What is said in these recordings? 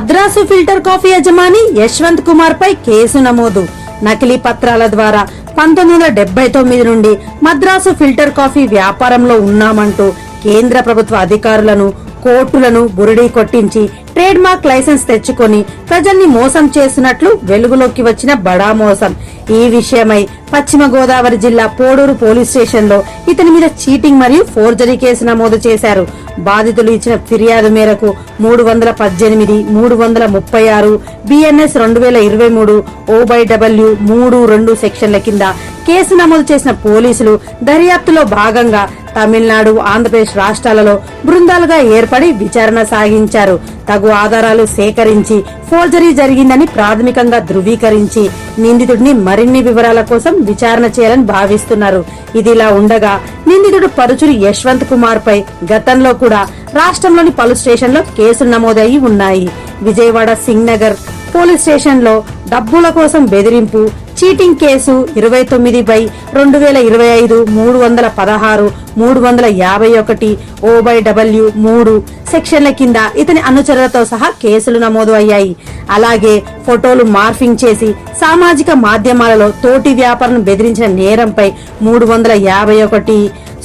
Madras filter coffee యజమాని యశ్వంత్ కుమార్ పై case నమోదు. నకిలీ పత్రాల ద్వారా పంతొమ్మిది వందల డెబ్బై తొమ్మిది నుండి మద్రాసు ఫిల్టర్ కాఫీ వ్యాపారంలో ఉన్నామంటూ కేంద్ర ప్రభుత్వ అధికారులను కోర్టులను బురిడీ కొట్టించి ట్రేడ్ మార్క్ లైసెన్స్ తెచ్చుకొని ప్రజల్ని మోసం చేస్తున్నట్లు వెలుగులోకి వచ్చిన బడా మోసం. ఈ విషయమై పశ్చిమ గోదావరి జిల్లా పోడూరు పోలీస్ స్టేషన్లో ఇతని మీద చీటింగ్ మరియు ఫోర్జరీ కేసు నమోదు చేశారు. బాధితులు ఇచ్చిన ఫిర్యాదు మేరకు మూడు వందల పద్దెనిమిది మూడు వందల ముప్పై ఆరు బిఎన్ఎస్ రెండు వేల ఇరవై మూడు ఓబై డబ్ల్యూ మూడు రెండు సెక్షన్ల కింద కేసు నమోదు చేసిన పోలీసులు దర్యాప్తులో భాగంగా తమిళనాడు ఆంధ్రప్రదేశ్ రాష్ట్రాలలో బృందాలుగా ఏర్పడి విచారణ సాగించారు. తగు ఆధారాలు సేకరించి ఫోర్జరీ జరిగిందని ప్రాథమికంగా ధృవీకరించి నిందితుడిని మరిన్ని వివరాల కోసం విచారణ చేయాలని భావిస్తున్నారు. ఇదిలా ఉండగా నిందితుడు పరుచురి యశ్వంత్ కుమార్ పై గతంలో కూడా రాష్ట్రంలోని పలు స్టేషన్లో కేసులు నమోదయ్యి ఉన్నాయి. విజయవాడ సింగ్ నగర్ పోలీస్ స్టేషన్లో డబ్బుల కోసం బెదిరింపు చీటింగ్ కేసు ఇరవై తొమ్మిది బై రెండు వేల ఇరవై ఐదు మూడు వందల పదహారు మూడు వందల యాభై ఒకటి ఓ బై డబ్ల్యూ మూడు సెక్షన్ల కింద ఇతని అనుచరులతో సహా కేసులు నమోదు అయ్యాయి. అలాగే ఫోటోలు మార్ఫింగ్ చేసి సామాజిక మాధ్యమాలలో తోటి వ్యాపారం బెదిరించిన నేరంపై మూడు వందల యాభై ఒకటి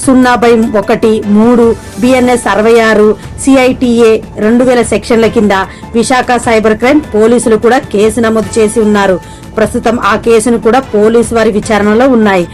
సున్నా బై ఒకటి మూడు బిఎన్ఎస్ అరవై ఆరు సిఐటిఏ రెండు వేల సెక్షన్ల కింద విశాఖ సైబర్ క్రైమ్ పోలీసులు కూడా కేసు నమోదు చేసి ఉన్నారు. ప్రస్తుతం ఆ కేసును కూడా పోలీసు వారి విచారణలో ఉన్నాయి.